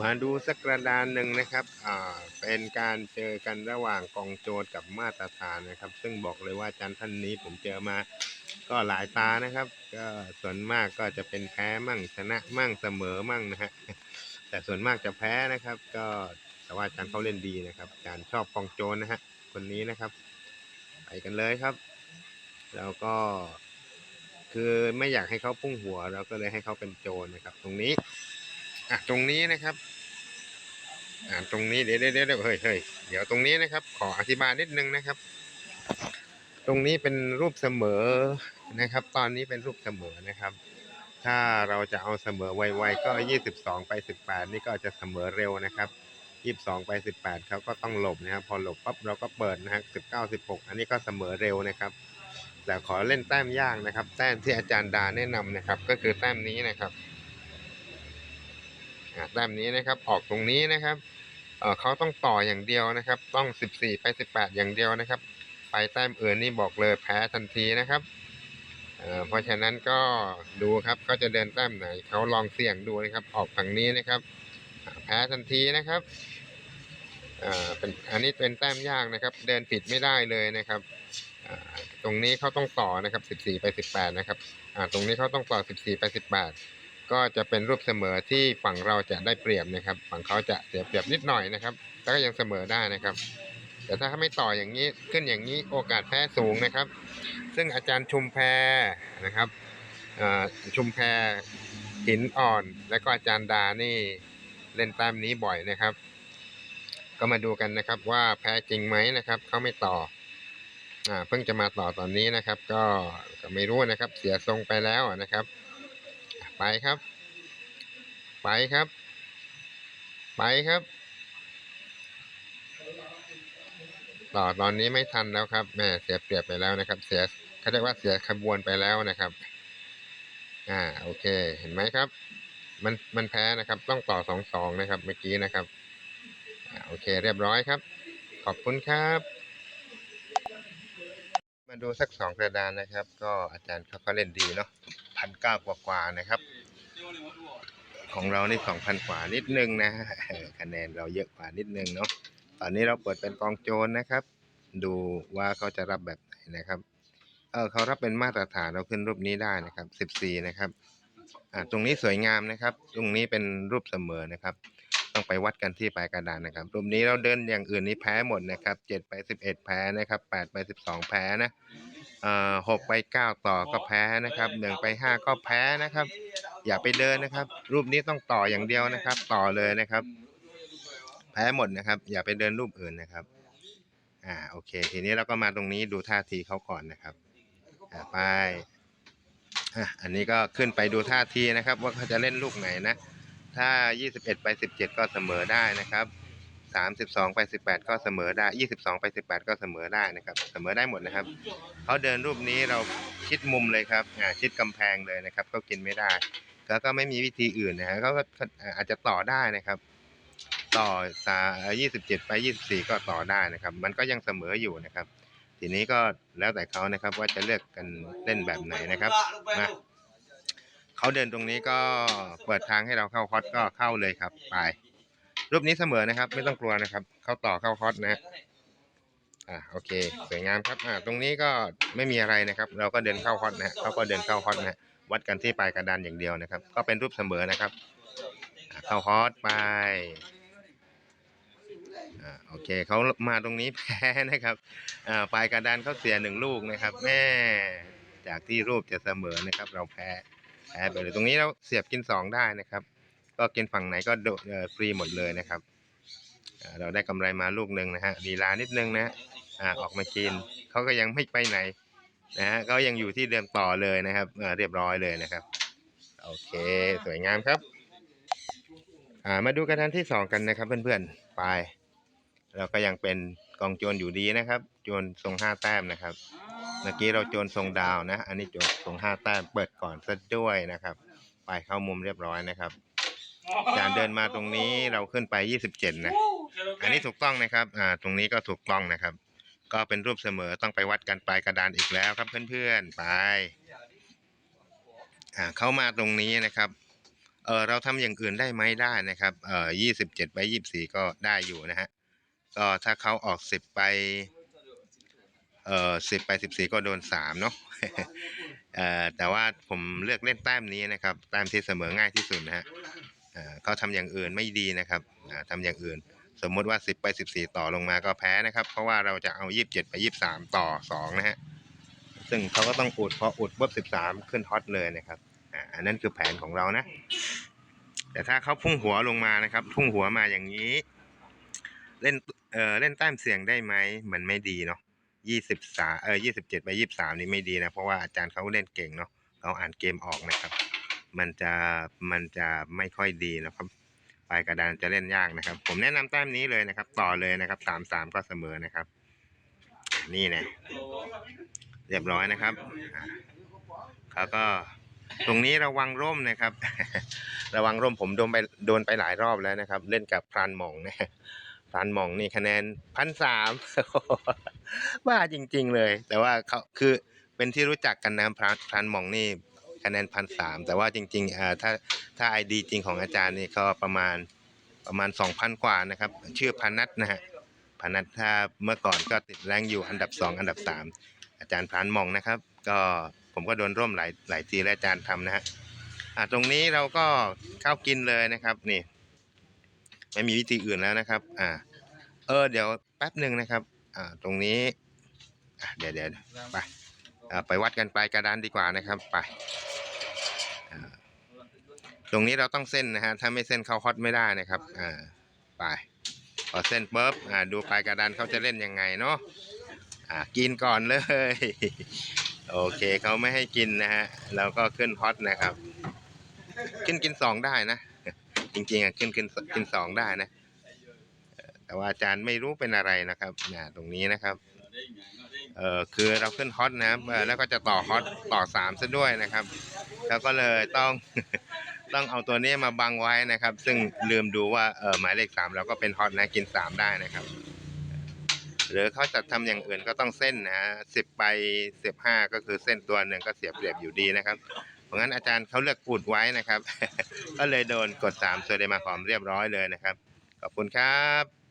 มาดูสักกระดานหนึ่งนะครับ อ่า เป็นการเจอกันระหว่างกองโจรกับมาตรฐานนะครับ ซึ่งบอกเลยว่าอาจารย์ท่านนี้ผมเจอมาก็หลายตานะครับ ก็ส่วนมากก็จะเป็นแพ้มั่งชนะมั่งเสมอมั่งนะฮะ แต่ส่วนมากจะแพ้นะครับ ก็แต่ว่าอาจารย์เขาเล่นดีนะครับ อาจารย์ชอบกองโจรนะฮะ คนนี้นะครับ ไปกันเลยครับ แล้วก็คือไม่อยากให้เขาพุ่งหัว เราก็เลยให้เขาเป็นโจรนะครับ ตรงนี้ อะตรงนี้นะครับ อ่าตรงนี้เดี๋ยวเดี๋ยวเดี๋ยวเฮ้ยเฮ้ยเดี๋ยวตรงนี้นะครับ ขออธิบายนิดนึงนะครับ ตรงนี้เป็นรูปเสมอนะครับ ตอนนี้เป็นรูปเสมอนะครับ ถ้าเราจะเอาเสมอไวๆก็ยี่สิบสองไปสิบแปดนี่ก็จะเสมอเร็วนะครับยี่สิบสองไปสิบแปดเขาก็ต้องหลบนะครับพอหลบปั๊บเราก็เปิดนะฮะสิบเก้าสิบหกอันนี้ก็เสมอเร็วนะครับ แต่ขอเล่นแต้มยากนะครับ แต้มที่อาจารย์ดาแนะนำนะครับ ก็คือแต้มนี้นะครับ แต้มนี้นะครับออกตรงนี้นะครับเเขาต้องต่ออย่างเดียวนะครับ ต้อง 14 ไป 18 อย่างเดียวนะครับ ไปแต้มอื่นนี่บอกเลยแพ้ทันทีนะครับเเพราะฉะนั้นก็ดูครับเขาจะเดินแต้มไหนเขาลองเสี่ยงดูนะครับ ออกฝั่งนี้นะครับ แพ้ทันทีนะครับอ่าเป็นอันนี้เป็นแต้มยากนะครับ เดินผิดไม่ได้เลยนะครับตรงนี้เขาต้องต่อนะครับ 14 ไป 18 นะครับอ่าตรงนี้เขาต้องต่อ 14 ไป 18 ก็จะเป็นรูปเสมอที่ฝั่งเราจะได้เปรียบนะครับ ฝั่งเขาจะเสียเปรียบนิดหน่อยนะครับแต่ก็ยังเสมอได้นะครับ แต่ถ้าไม่ต่ออย่างนี้ขึ้นอย่างนี้โอกาสแพ้สูงนะครับ ซึ่งอาจารย์ชุมแพนะครับชุมแพหินอ่อน และก็อาจารย์ดานี่เล่นต้มนี้บ่อยนะครับ ก็มาดูกันนะครับว่าแพ้จริงไหมนะครับเขาไม่ต่ออ่าเพิ่งจะมาต่อตอนนี้นะครับ ก็ไม่รู้นะครับ เสียทรงไปแล้วนะครับ ไปครับ ไปครับ ไปครับ ต่อตอนนี้ไม่ทันแล้วครับแม่เสียเปรียบไปแล้วนะครับ เสียเขาเรียกว่าเสียขบวนไปแล้วนะครับ อ่า โอเค เห็นไหมครับ มันมันแพ้นะครับ ต้องต่อสองสองนะครับ เมื่อกี้นะครับอ่าโอเค เรียบร้อยครับ ขอบคุณครับมาดูสักสองกระดานนะครับ ก็อาจารย์เขาก็เล่นดีเนาะพันเก้ากว่าๆนะครับ ของเรานี่สองพันกว่านิดนึงนะคะแนนเราเยอะกว่านิดนึงเนาะตอนนี้เราเปิดเป็นกองโจรนะครับ ดูว่าเขาจะรับแบบไหนนะครับ เออเขารับเป็นมาตรฐานเราขึ้นรูปนี้ได้นะครับสิบสี่นะครับอ่าตรงนี้สวยงามนะครับ ตรงนี้เป็นรูปเสมอนะครับ ต้องไปวัดกันที่ปลายกระดานนะครับ รูปนี้เราเดินอย่างอื่นนี้แพ้หมดนะครับเจ็ดไปสิบเอ็ดแพ้นะครับแปดไปสิบสองแพ้นะเอ่อหกไปเก้าต่อก็แพ้นะครับหนึ่งไปห้าก็แพ้นะครับ อย่าไปเดินนะครับ รูปนี้ต้องต่ออย่างเดียวนะครับ ต่อเลยนะครับ แพ้หมดนะครับ อย่าไปเดินรูปอื่นนะครับอ่าโอเค ทีนี้เราก็มาตรงนี้ดูท่าทีเขาก่อนนะครับอ่าไปอะอันนี้ก็ขึ้นไปดูท่าทีนะครับ ว่าเขาจะเล่นลูกไหนนะ ถ้า 21 ไป 17 ก็เสมอได้นะครับ 32 ไป 18 ก็เสมอได้ 22 ไป 18 ก็เสมอได้นะครับ เสมอได้หมดนะครับเขาเดินรูปนี้เราชิดมุมเลยครับอ่าชิดกำแพงเลยนะครับเขากินไม่ได้ แล้วก็ไม่มีวิธีอื่นนะฮะเขาก็อาจจะต่อได้นะครับ ต่อสา27 ไป 24 ก็ต่อได้นะครับ มันก็ยังเสมออยู่นะครับ ทีนี้ก็แล้วแต่เขานะครับว่าจะเลือกกันเล่นแบบไหนนะครับนะเขาเดินตรงนี้ก็เปิดทางให้เราเข้าฮอตก็เข้าเลยครับ ไป รูปนี้เสมอนะครับ ไม่ต้องกลัวนะครับ เข้าต่อเข้าฮอตนะอ่าโอเคสวยงามครับอ่าตรงนี้ก็ไม่มีอะไรนะครับ เราก็เดินเข้าฮอตนะฮะเขาก็เดินเข้าฮอตนะฮะ วัดกันที่ปลายกระดานอย่างเดียวนะครับ ก็เป็นรูปเสมอนะครับเข้าฮอตไปอ่าโอเคเขามาตรงนี้แพ้นะครับอ่าปลายกระดานเขาเสียหนึ่งลูกนะครับแม่จากที่รูปจะเสมอนะครับ เราแพ้แพ้ไปเลยตรงนี้เราเสียบกินสองได้นะครับ ก็กินฝั่งไหนก็โดฟรีหมดเลยนะครับเราได้กำไรมาลูกหนึ่งนะฮะลีลานิดนึงนะฮะอ่าออกมากินเขาก็ยังไม่ไปไหน นะฮะเขายังอยู่ที่เดิมต่อเลยนะครับเรียบร้อยเลยนะครับโอเคสวยงามครับามาดูกระดานที่สองกันนะครับ เพื่อนๆไปเราก็ยังเป็นกองโจรอยู่ดีนะครับ โจรทรงห้าแต้มนะครับเมื่อกี้เราโจรทรงดาวนะ อันนี้โจรทรงห้าแต้มเปิดก่อนซะด้วยนะครับ ไปเข้ามุมเรียบร้อยนะครับการเดินมาตรงนี้เราขึ้นไป27นะ อันนี้ถูกต้องนะครับ อ่า ตรงนี้ก็ถูกต้องนะครับ ก็เป็นรูปเสมอต้องไปวัดกันปลายกระดานอีกแล้วครับเพื่อนๆไปอ่าเข้ามาตรงนี้นะครับเออเราทำอย่างอื่นได้ไหมได้นะครับเออยี่สิบเจ็ดไปยี่สิบสี่ก็ได้อยู่นะฮะก็ถ้าเขาออกสิบไปเออสิบไปสิบสี่ก็โดนสามเนาะเออแต่ว่าผมเลือกเล่นแต้มนี้นะครับแต้มที่เสมอง่ายที่สุดนะฮะเออเขาทำอย่างอื่นไม่ดีนะครับอ่าทำอย่างอื่น สมมุติว่า 10 ไป 14 ต่อลงมาก็แพ้นะครับ เพราะว่าเราจะเอา 27 ไป 23 ต่อ 2 นะฮะ ซึ่งเขาก็ต้องอุดพออุดปุ๊บ13 ขึ้นฮอตเลยนะครับ อ่าอันนั้นคือแผนของเรานะ แต่ถ้าเขาพุ่งหัวลงมานะครับ พุ่งหัวมาอย่างนี้ เล่น เออเล่นแต้มเสี่ยงได้ไหม มันไม่ดีเนาะ23เออ27 ไป 23 นี่ไม่ดีนะ เพราะว่าอาจารย์เขาเล่นเก่งเนาะเขาอ่านเกมออกนะครับ มันจะ มันจะไม่ค่อยดีนะครับ ปลายกระดานจะเล่นยากนะครับ ผมแนะนำแต้มนี้เลยนะครับ ต่อเลยนะครับสามสามก็เสมอนะครับ นี่นะเรียบร้อยนะครับเขาก็ตรงนี้ระวังร่มนะครับ ระวังร่มผมโดนไปโดนไปหลายรอบแล้วนะครับ เล่นกับพรานหมองนะพรานหมองนี่คะแนนพันสามว่าจริง ๆ เลย แต่ว่าเขาคือเป็นที่รู้จักกันนะพรานพรานหมองนี่ คะแนนพันสามแต่ว่าจริงๆอ่าถ้าถ้าไอดีจริงของอาจารย์นี่ก็ประมาณประมาณสองพันกว่านะครับ ชื่อพานัทนะฮะพานัทถ้าเมื่อก่อนก็ติดแรงอยู่อันดับสองอันดับสามอาจารย์พรานมองนะครับ ก็ผมก็โดนร่วมหลายหลายทีและอาจารย์ทำนะฮะอ่าตรงนี้เราก็เข้ากินเลยนะครับนี่ ไม่มีวิธีอื่นแล้วนะครับ อ่า เออเดี๋ยวแป๊บหนึ่งนะครับ อ่าตรงนี้อะเดี๋ยวเดี๋ยวไป ไปวัดกันปลายกระดานดีกว่านะครับไปตรงนี้เราต้องเส้นนะฮะถ้าไม่เส้นเข้าฮอตไม่ได้นะครับอ่าไปพอเส้นปุ๊บอ่าดูปลายกระดานเขาจะเล่นยังไงเนาะอ่ากินก่อนเลย โอเคเขาไม่ให้กินนะฮะเราก็ขึ้นฮอตนะครับ ขึ้นกินสองได้นะ จริงๆอะขึ้นขึ้นกินสองได้นะแต่ว่าอาจารย์ไม่รู้เป็นอะไรนะครับนะตรงนี้นะครับ เออคือเราขึ้นฮอตนะครับแล้วก็จะต่อฮอตต่อสามซะด้วยนะครับแล้วก็เลยต้องต้องเอาตัวนี้มาบังไว้นะครับ ซึ่งลืมดูว่าเออหมายเลขสามเราก็เป็นฮอตนะกินสามได้นะครับ หรือเขาจะทำอย่างอื่นก็ต้องเส้นนะสิบไปสิบห้าก็คือเส้นตัวหนึ่งก็เสียเปรียบอยู่ดีนะครับเพราะงั้นอาจารย์เขาเลือกอุดไว้นะครับ ก็เลยโดนกดสามโซเดมาคอมเรียบร้อยเลยนะครับ ขอบคุณครับ